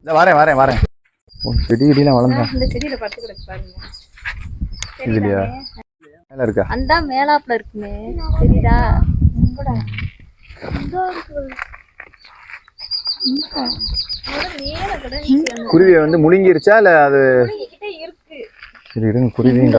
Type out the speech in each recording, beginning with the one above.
இந்த வரேன் வரேன் வரேன். ஓ செடி கிடிலாம் வளர்ந்தா. இந்த செடியில படுத்து கிடக்கு பாருங்க. இதுலையா மேல இருக்கா? அந்த மேலாப்புல இருக்குமே. தெரியுதா? இருக்கு. குருவியை வந்து முழுங்கிருச்சா இல்ல அது இருக்கு. சரி இருங்க குருவிங்க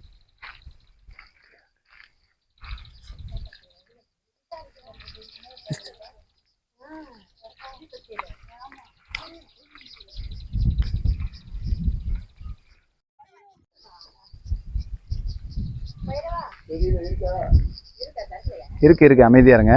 இருக்கு இருக்கு. அமைதியா இருங்க.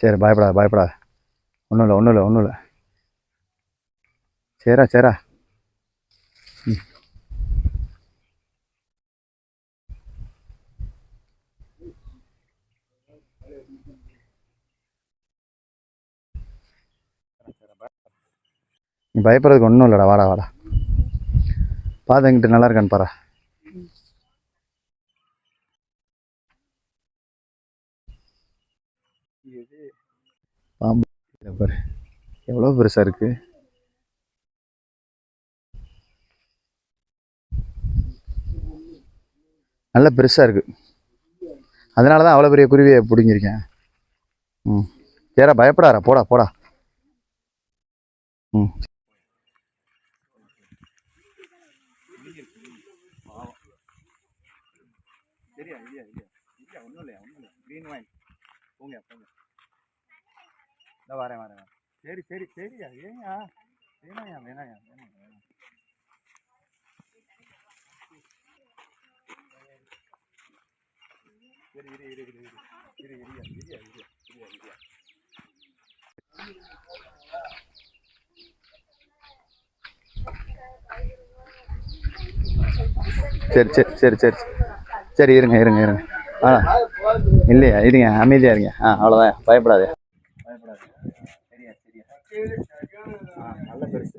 சரி பயப்படாத பயப்படாத. ஒன்றும் இல்லை ஒன்றும் இல்லை ஒன்றும் இல்லை சரிடா சரிடா ம். நீ பயப்படுறதுக்கு ஒன்றும் இல்லைடா வாடா வாடா. பார்த்து எங்கிட்ட நல்லா இருக்கான்னு பாரு. இது இதை பாரு. எவ்வளோ பெருசாக இருக்கு? நல்ல பெருசாக இருக்கு. அதனால தான் அவ்வளோ பெரிய குருவியை பிடிங்கிருக்கேன். ம். சரிடா பயப்படாரா போடா போடா. ம். சரியா இல்லையா இல்லையா இல்லையா ஒன்றும் இல்லையா ஒன்றும் இல்லை க்ரீன் வைன் போங்க போங்க. இந்த வரேன் வரேன். சரி சரி சரியா? ஏங்க வேணாயா வேணாயா வேணாம் வேணாம் சரி இரு இரு இரு இரு. இரு இரியா இரியா இரியா இரியா இரியா. சரி சரி சரி சரி. சரி இருங்க இருங்க இருங்க. ஆ இல்லையா இருங்க அமைதியா இருங்க. ஆ அவ்வளோதான் பயப்படாதே. சரியா சரியா. ஆ நல்ல பெருசு.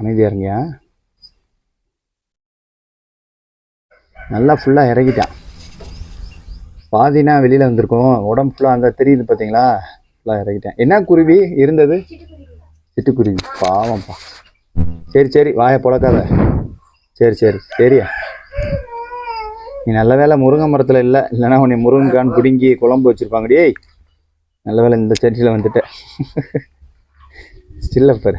அமைதியா இருங்க. நல்லா ஃபுல்லாக இறக்கிட்டான் பாதினா வெளியில் வந்திருக்கோம். உடம்பு ஃபுல்லாக அந்த தெரியுது பார்த்தீங்களா ஃபுல்லாக இறக்கிட்டேன் என்ன குருவி இருந்தது? சிட்டுக்குருவி. பாவம்ப்பா. சரி சரி வாயை புழக்காத. சரி சரி சரியா. நீ நல்ல வேளை முருங்கை மரத்தில் இல்லை இல்லைன்னா உன்னை முருங்கைக்கான் பிடுங்கி குழம்பு வச்சுருப்பாங்க. டேய் நல்ல வேளை இந்த சர்ச்சில் வந்துட்டேன் ஸ்டில்ல பாரு.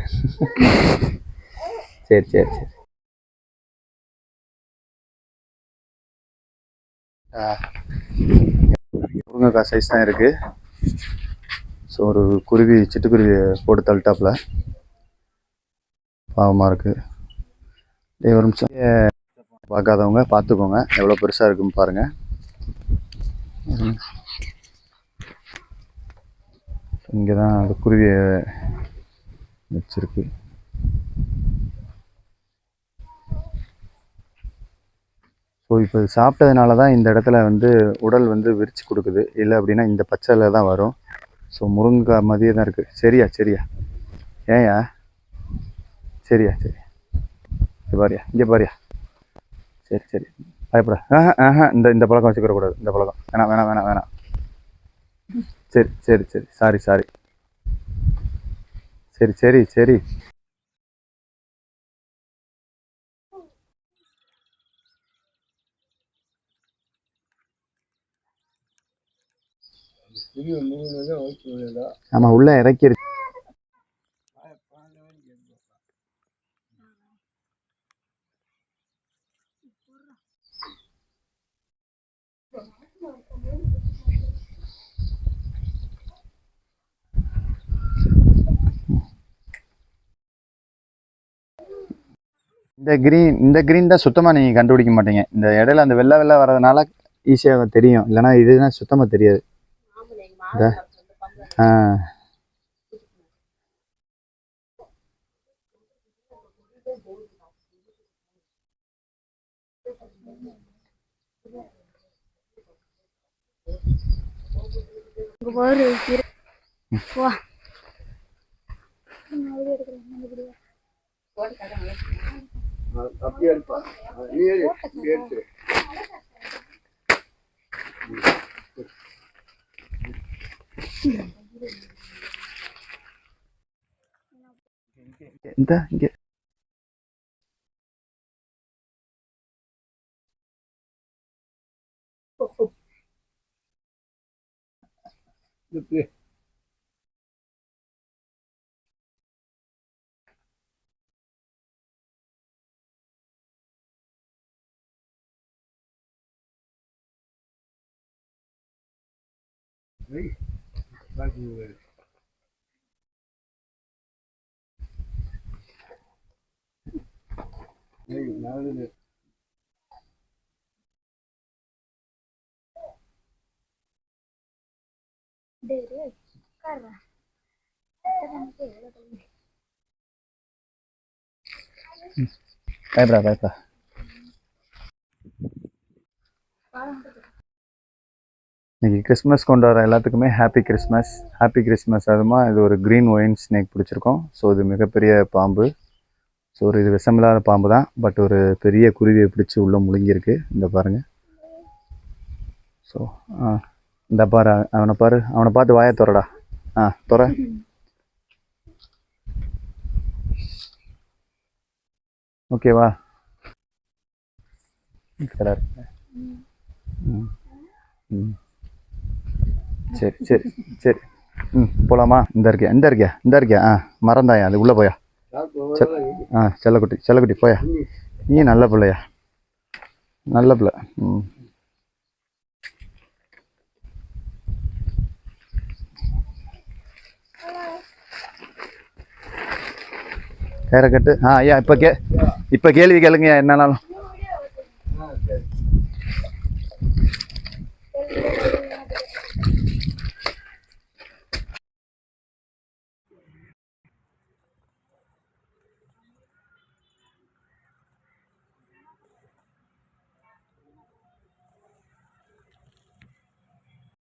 சரி சரி சரி. முருங்கைக்காய் சைஸ் தான் இருக்குது ஸோ ஒரு குருவி சிட்டுக்குருவி போட்டு தள்ளிட்டாப்புல. பாவமாக இருக்குது டே ஒரு நிமிஷம். பார்க்காதவங்க பார்த்துக்கோங்க. எவ்வளோ பெருசாக இருக்குன்னு பாருங்கள் இங்கே தான் அந்த குருவியை வச்சிருக்கு. ஸோ இப்போ இது சாப்பிட்டதுனால தான் இந்த இடத்துல வந்து உடல் வந்து விரிச்சு கொடுக்குது. இல்லை அப்படின்னா இந்த பச்சையில் தான் வரும். ஸோ முருங்கைக்காய் மாதிரியே தான் இருக்குது சரியா சரியா? ஏயா சரியா சரி இங்கே பாரியா இங்கே பாரியா? சரி சரி. பயப்பட ஆஹா ஆஹா இந்த இந்த பழக்கம் வச்சுக்கிடக்கூடாது இந்த பழக்கம். வேணாம் வேணாம் வேணாம் வேணாம். சரி சரி சரி. சாரி சாரி சரி சரி சரி. ஆமா உள்ள இறக்கிருச்சு இந்த க்ரீன் இந்த க்ரீன் தான் சுத்தமாக நீங்கள் கண்டுபிடிக்க மாட்டீங்க. இந்த இடையில அந்த வெள்ளை வெள்ளை வர்றதுனால ஈஸியாக தெரியும். இல்லைன்னா இதுதான் சுத்தமாக தெரியாது. இந்த ஆ. abierta, mire, mire. Okay. இங்க பாரு இரு. வா இந்த இங்க பயப்படா பயப்படா இன்னைக்கு கிறிஸ்மஸ் கொண்டாடுற எல்லாத்துக்குமே ஹாப்பி கிறிஸ்மஸ் ஹாப்பி கிறிஸ்மஸ் அதுமா இது ஒரு க்ரீன் ஒயின் ஸ்னேக் பிடிச்சிருக்கோம். ஸோ இது மிகப்பெரிய பாம்பு. ஸோ ஒரு இது விஷமில்லாத பாம்பு தான். பட் ஒரு பெரிய குருவியை பிடிச்சி உள்ளே முழுங்கியிருக்கு. இந்த பாருங்க. ஸோ ஆ இந்த பாரு அவனை பாரு. அவனை பார்த்து வாயை துறடா. ஆ துற. ஓகேவா கடை இருக்கு. ம். ம். சரி சரி சரி. ம் போகலாமா இந்த இருக்கியா இந்த இருக்கியா இந்த இருக்கியா ஆ மறந்தாயா? அது உள்ளே போயா? செ- ஆ செல்லக்குட்டி செல்லக்குட்டி போயா? நீ நல்ல பிள்ளையா? நல்ல பிள்ளை. ம். கயிறை கட்டு. ஆ ஐயா இப்போ கே இப்போ கேள்வி கேளுங்க என்னன்னாலும்